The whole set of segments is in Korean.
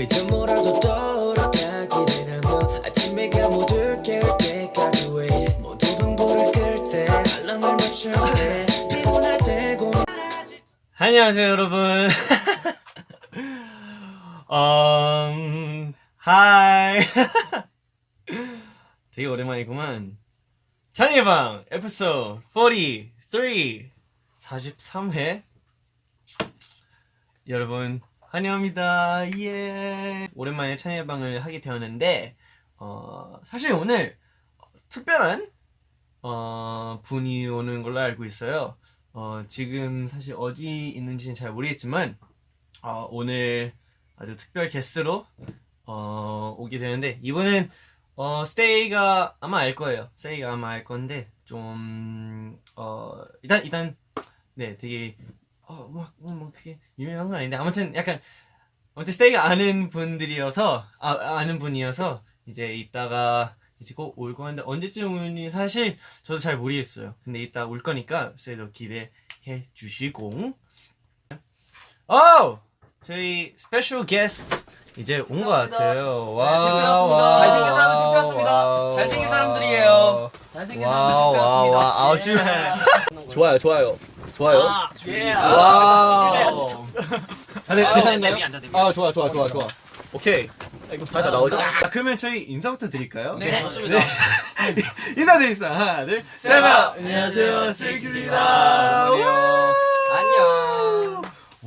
그저 뭐라도 떠오르다기를 하며 아침에 모두 깨울 때까지 wait. 모두 분보를 끌때 알람을 맞출게. 피곤할 때 고민 안녕하세요 여러분. 음 하이. 되게 오랜만이구만. 찬예방 에피소드 43 43회. 여러분 환영합니다. 예. 오랜만에 찬예방을 하게 되었는데 어 사실 오늘 특별한 어 분이 오는 걸로 알고 있어요. 어, 지금 사실 어디 있는지는 잘 모르겠지만 어, 오늘 아주 특별 게스트로 어, 오게 되는데 이분은 어, 스테이가 아마 알 거예요. 스테이가 아마 알 건데 좀 어, 일단 일단 네 되게 어막 뭐 그게 유명한 건 아닌데 아무튼 약간 아무튼 스테이가 아는 분들이어서 아, 아는 분이어서 이제 이따가 이제 꼭올 거는데 언제쯤 오니 사실 저도 잘 모르겠어요. 근데 이따 올 거니까 쎄도 기대해 주시고. 오! 저희 스페셜 게스트 이제 온 것 같아요. 와, 대표였습니다. 잘생긴 사람은 대표였습니다. 잘생긴 사람들이에요. 잘생긴 와우, 사람들 와우, 와우. 대표였습니다. 아우, 지금 좋아요, 좋아요. 좋아요. 아, 예. 와우. 다들 아, 괜찮나요? 데뷔 앉아, 데뷔. 아, 좋아, 좋아, 좋아, 좋아. 오케이. 아, 이거 다시 나오죠? 아, 그러면 저희 인사부터 드릴까요? 네, 좋습니다. 인사드리겠습니다. 하나, 둘, 셋. 셋. 안녕하세요, 스트레이키즈입니다. 안녕. 안녕.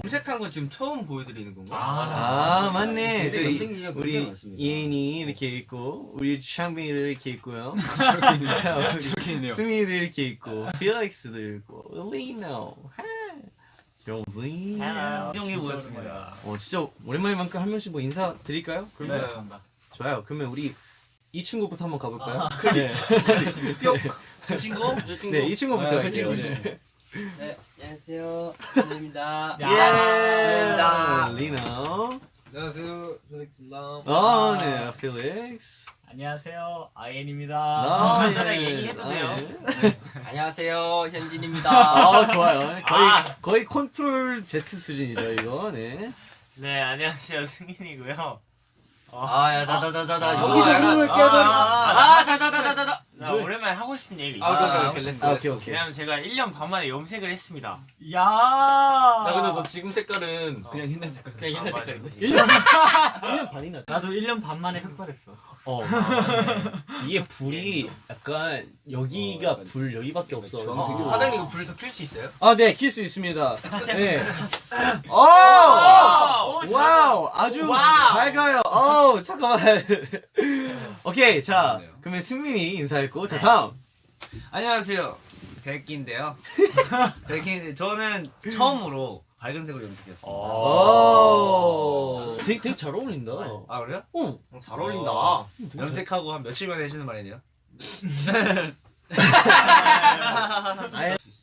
염색한 건 지금 처음 보여드리는 건가? 아, 맞네. 굉장히 저희 염색이가 굉장히 우리 많습니다. 이엔이 이렇게 있고, 우리 샹빈이도 이렇게 있고요. 저기 있네요. 스미도 이렇게 있고, 필릭스도 있고, 리노, 요지. 형이 모였습니다. 어, 진짜 오랜만에만큼 한 명씩 뭐 인사 드릴까요? 네. 좋아요. 그러면 우리 이 친구부터 한번 가볼까요? 네. 그 친구? 저 친구? 네, 이 친구부터 네, 할게요. 그 친구. 네. 네, 안녕하세요. 김입니다. 예, 감사합니다. 리노. 안녕하세요. 조렉입니다. 어, 네, 필릭스. 안녕하세요. 아이엔입니다. 아, 예. 얘기해도 돼요? 안녕하세요. 현진입니다. 아, 좋아요. 거의 아. 거의 컨트롤 Z 수준이죠, 이거. 네. 네, 안녕하세요. 승인이고요. 아, 야, 다다다다다. 아, 여기서 아, 깨서- 아, 아, 다다다다다다. 나 오랜만에 하고 싶은 얘기 아, 있어요. 그래, 그래, 아, 오케이, 렛츠고. 아, 오케이, 오케이. 왜냐면 제가 1년 반 만에 염색을 했습니다. 야. 야, 근데 너 지금 색깔은 그냥 옛날 색깔. 그냥 옛날 아. 색깔인데? 1년, 1년 반이나. 나도 1년 반 만에 흑발했어. 어. 이게 불이 약간 여기가 어, 약간 불 여기밖에 없어. 어, 염색이. 사장님 이거 불더 켤 수 있어요? 아, 네, 킬 수 있습니다. 네. 오! 오, 와우, 아주 와우. 밝아요. 어, 잠깐만. 오케이, 자, 좋네요. 그러면 승민이 인사했고, 자 다음. 안녕하세요. 백기인데요. 백기인데 저는 처음으로 밝은 색으로 염색했어요. 오, 되게, 되게 잘 어울린다. 아 그래요? 어, 어, 잘 어울린다. 잘- 염색하고 한 며칠 만에 해주는 말이네요.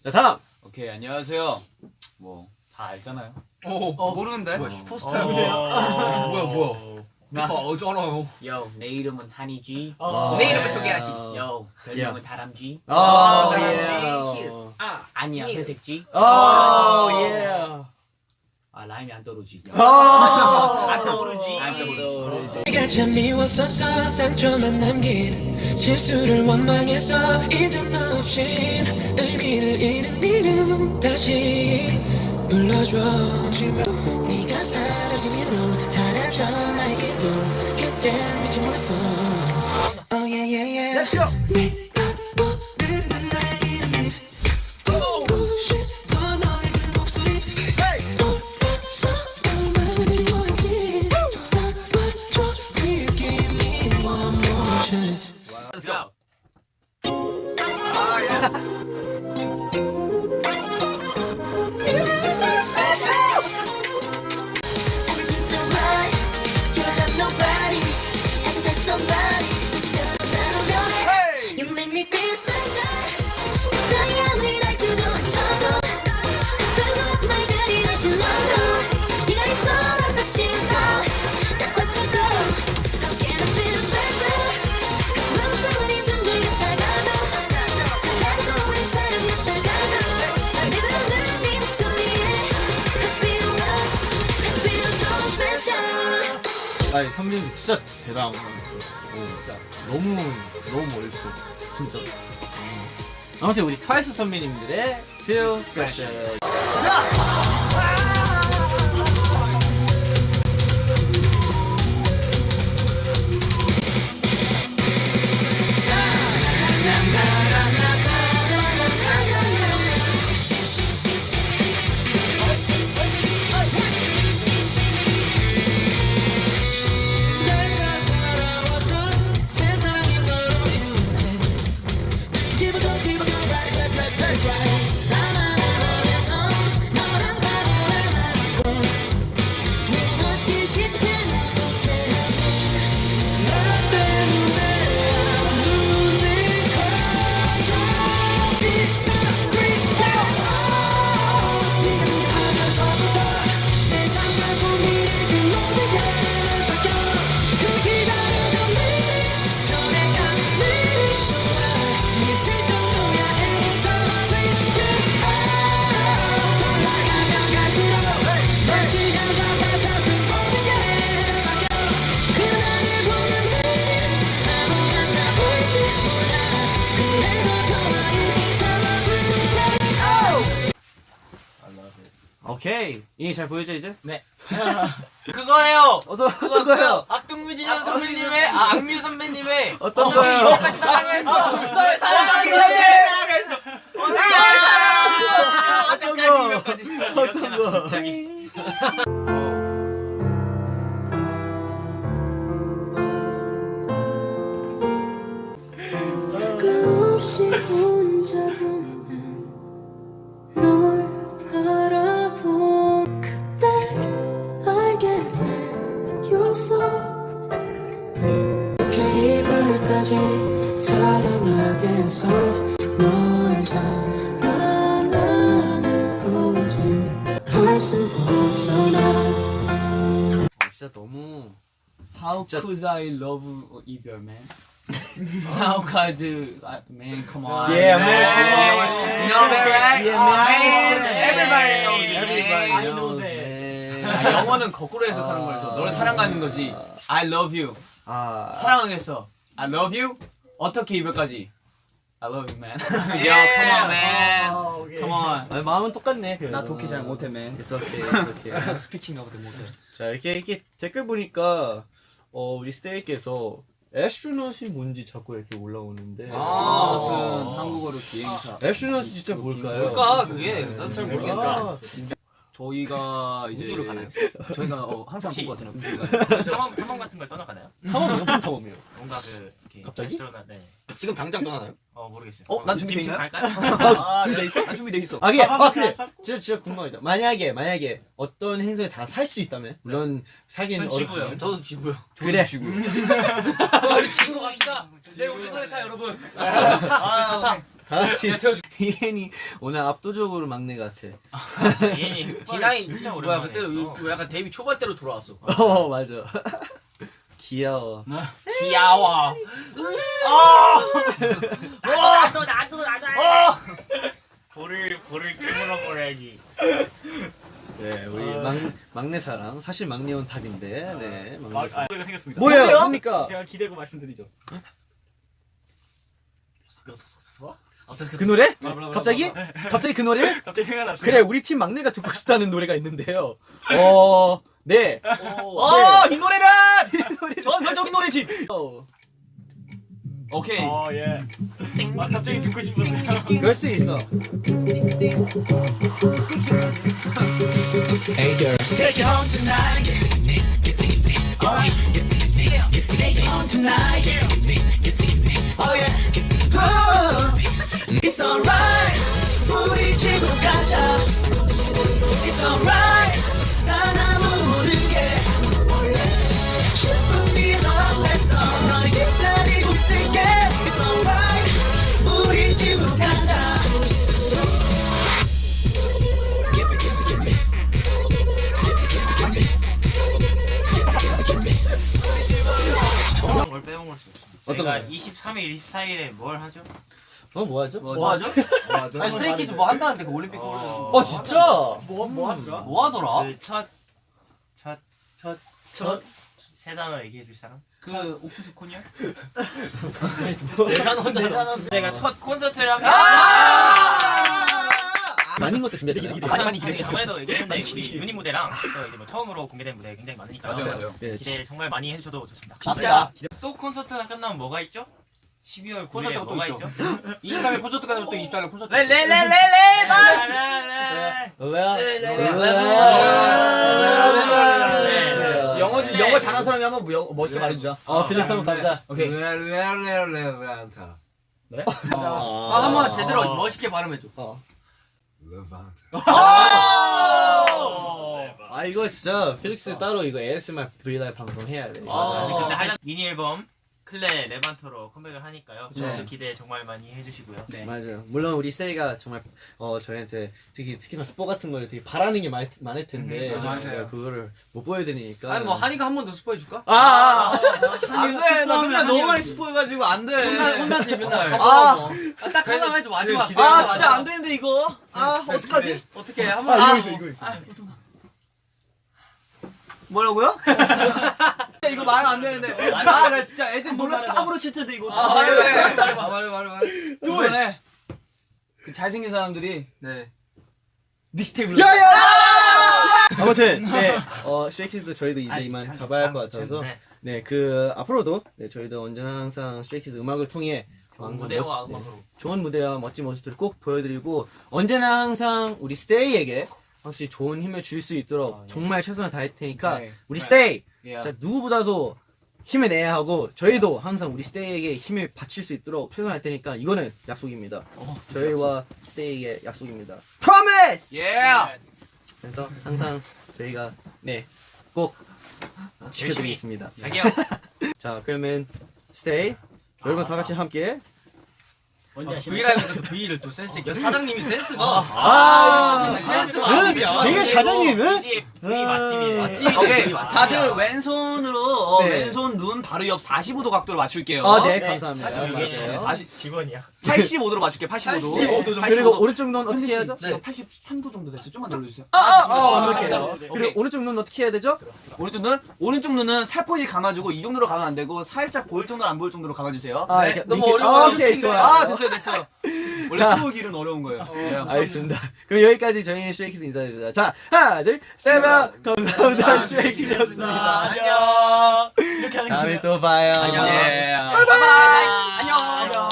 자 다음. 오케이 안녕하세요. 뭐 다 알잖아요. 오, 어 모르는데? 뭐야, 슈퍼스타야. 뭐야, 뭐야. 나 어쩌나요? 요, 내 이름은 한이지. 어. 내 이름을 소개하지. 요, 별명은 다람쥐. 아, 아, 예. 다람쥐. 아, 아니야, 니. 회색쥐. 아, 예. 아, 라임이 안 떨어지. 아, 안 떠오르지. 안 떠오르지. 내가 참 미웠었어 상처만 남긴 실수를 원망해서 이젠 너 없인 의미를 잃은 이름 다시 불러줘 네가 사라진 이후로 사라져. 나에게도 그땐 미처 몰랐어. Oh yeah yeah yeah. 네가 부르는 나의 이름이 듣고 싶어 너의 그 목소리. 몰라서 얼마나 그리워했지. 돌아와줘 Please give me one more chance. Let's go. Everything's 아니 아, 선배님 진짜 대단한 거 같아요. 오, 진짜 너무 너무 멋있어 진짜. 음. 아무튼 우리 트와이스 선배님들의 Feel Special. 오케이. 이게 잘 보여져 이제? 네. 그거예요. 어떤 어떤 거요? 악동뮤지션 선배님의 아, 악뮤 선배님의 어떤 거요? 이렇게까지 사랑했어. 널 사랑하기 사랑했어. 어떤 거? 어떤 거? 진짜 너무 How 진짜- could I love 이별 man? How could I, man? Come on. Yeah, man. You know that, right? Yeah, Oh, man. Everybody knows it. Everybody I know knows that. that. 아, 영어는 거꾸로 해석하는 거여서 너를 사랑하는 거지. I love you. 아, 사랑하겠어. I love you. 어떻게 이별까지? I love you, man. Yo, come on, man. Oh, okay. Come on. 아니, 마음은 똑같네. 그래도. 나 독해 잘 못해, man. It's okay, it's okay. 스피킹 나보다 못해. 자 이렇게 이렇게 댓글 보니까 어 우리 스테이께서 애스트로넛이 뭔지 자꾸 이렇게 올라오는데 아, 무슨 한국어로 비행사. 애스트로넛이 진짜 뭘까요? 뭘까, 그게? 난잘 아, 모르겠다. 저희가 이제 우주로 가나요? 저희가 어, 항상 혹시- 보고 왔잖아요. 우주를 탐험 탐험 같은 걸 떠나가나요? 탐험이요? 무슨 탐험이요? 뭔가 그 이렇게 갑자기? 레스토랑, 네. 지금 당장 떠나나요? 어 모르겠어요. 어, 난 준비돼 지금 있나요? 갈까요? 아, 준비돼 있어? 난 준비돼 있어. 아, 그게, 아, 그래. 진짜, 진짜 궁금하다. 만약에, 만약에 어떤 행성에 다 살 수 있다면? 물론, 살기는 전 지구요. 어렵지만. 저도 지구요. 그래. 저희 지구로 갑시다. 내 우주선에 타 여러분. 아, 다 같이. 이엔이 오늘 압도적으로 막내 같아. 얘니 디나인 진짜 뭐야 오랜만에 그때 했어. 왜 약간 데뷔 초반 때로 돌아왔어. 어, 맞아. 귀여워. 귀여워. 나도 나도 나도. 볼을 볼을 깨물어 버려야지. 네, 우리 막, 막내 사랑. 사실 막내 온탑인데, 네. 막내 사랑. 노래가 생겼습니다. 뭐예요? 뭡니까? 제가 기대고 말씀드리죠. 그 노래? 갑자기? 갑자기 그 노래? 갑자기 생각났어요. 그래, 우리 팀 막내가 듣고 싶다는 노래가 있는데요. 어, 네. 어, 이 노래는 전설적인 노래지. 어, 오케이. 어 예. 아 갑자기 듣고 싶었네요. 그럴 수 있어. It's alright. 우리 집으로 가자. It's alright. 다 남은 모든 게. 충분히 너랬어 널 기다리고 있을게. It's alright. 우리 집으로 가자. 어떤 걸 빼먹을 수 없어. 어떤 저희가 거요? 23일, 24일에 뭘 하죠? 어, 뭐 하죠? 뭐 하죠? 아니 스트레이키즈 뭐 한다는데 그 올림픽 거를. 어, 진짜? 뭐, 뭐 하더라? 뭐 하더라? 그첫 첫, 첫? 새세 단어 얘기해 줄 사람? 그 옥수수 콘이요? 대단하잖아. 내가 첫 콘서트를 하면 많은 것도 준비했잖아요. 많이 많이 기대. 저번에도 얘기했는데 우리 유닛 무대랑 또 이제 뭐 처음으로 공개된 무대 굉장히 많으니까 맞아요, 맞아요. 네, 기대 정말 많이 해주셔도 좋습니다. 진짜. 또 콘서트가 끝나면 뭐가 있죠? 12월 9일에 콘서트가 또 뭐가 있죠. 있죠? 23일 콘서트 가서 또 24일 콘서트. 레레레레레 네. 영어 영어 잘하는 사람이 한번 뭐 영- 멋있게 말해주자. 어, 필릭스 한번 가보자. 오케이. 레레레레레한타 아, 한번 제대로 멋있게 발음해줘. 레반트 아 이거 진짜 필릭스 따로 이거 ASMR 브이라이브 방송 해야 돼. 아, 근데 할 미니 앨범 클레 레반토로 컴백을 하니까요. 네. 저도 기대 정말 많이 해주시고요. 네. 맞아요. 물론 우리 스테이가 정말 어 저희한테 특히 특히나 스포 같은 걸 되게 바라는 게 많, 많을 텐데 음, 맞아요. 저희가 그거를 못 보여드리니까. 아니 뭐 한이가 한 번 더 스포해 줄까? 아, 아, 아, 안 돼. 나 맨날 너무 많이 스포해가지고 안 돼. 혼나- 혼나지, 맨날. 아, 아, 딱 하나만 해줘 마지막. 기대해, 아. 진짜 안 되는데 이거. 아 진짜 어떡하지? 어떻게 한번 아, 아, 이거 있어, 이거 있어. 아, 뭐라고요? 이거 말안 되는데. 아, 나 진짜 애들 몰라서 까무러칠 텐데 이거. 아, 말해, 말해, 말해, 말해, 말해, 말해. 이번에 그 잘생긴 사람들이 네 믹스테이프를. 아무튼 네, 어 스트레이키즈도 저희도 이제 이만 가봐야 할것 같아서 네. 네 그 앞으로도 네, 저희도 언제나 항상 스트레이키즈 음악을 통해 좋은 항상 무대와 멋- 네, 음악으로. 좋은 무대와 멋진 모습들을 꼭 보여드리고 언제나 항상 우리 스테이에게 확실히 좋은 힘을 줄 수 있도록 정말 최선을 다할 테니까 네. 우리 스테이 예. 진짜 누구보다도 힘을 내야 하고 저희도 항상 우리 스테이에게 힘을 바칠 수 있도록 최선을 할 테니까 이거는 약속입니다. 저희와 스테이의 약속입니다. Promise! 예. 그래서 항상 저희가 네 꼭 지켜드리겠습니다. 갈게요. 자 그러면 스테이 여러분 다 같이 함께 언제 하시나요? 브이라이브에서 또 V를 또 센스 있게 사장님이 센스가 아, 센스가 응? 맛집이야. 되게 사장님은? 이집 V 맛집이에요. 맛집이 오케이 다들 왼손으로 어, 네. 왼손 눈 바로 옆 45도 각도로 맞출게요. 아, 네, 네. 감사합니다. 사실 이게 맞아요. 40 직원이야. 85도로 맞출게 85도. 85도 정도. 그리고 오른쪽 눈 어떻게 해야죠? 네. 83도 정도 됐어요. 좀만 눌러주세요. 아, 아, 아, 완벽해요. 오케이. 그리고 오른쪽 눈 어떻게 해야 되죠? 오른쪽 눈 오른쪽 눈은 살포시 감아주고 이 정도로 가면 안 되고 살짝 보일 정도로 안 보일 정도로 감아주세요. 아, 네, 이렇게, 너무 이렇게. 어려워요. 아, 오케이, 좋아요. 아 됐어요, 됐어요. 원래 자. 수호 길은 어려운 거예요. 예, 알겠습니다. 그럼 여기까지 저희는 슈에이키즈 인사드립니다. 자, 하나, 둘, 셋, 넷, 감사합니다. 슈에이키즈였습니다. 아, 안녕. 이렇게 하는 다음에 또 봐요. 안녕. 예. 아. 바이바이. 안녕. 안녕.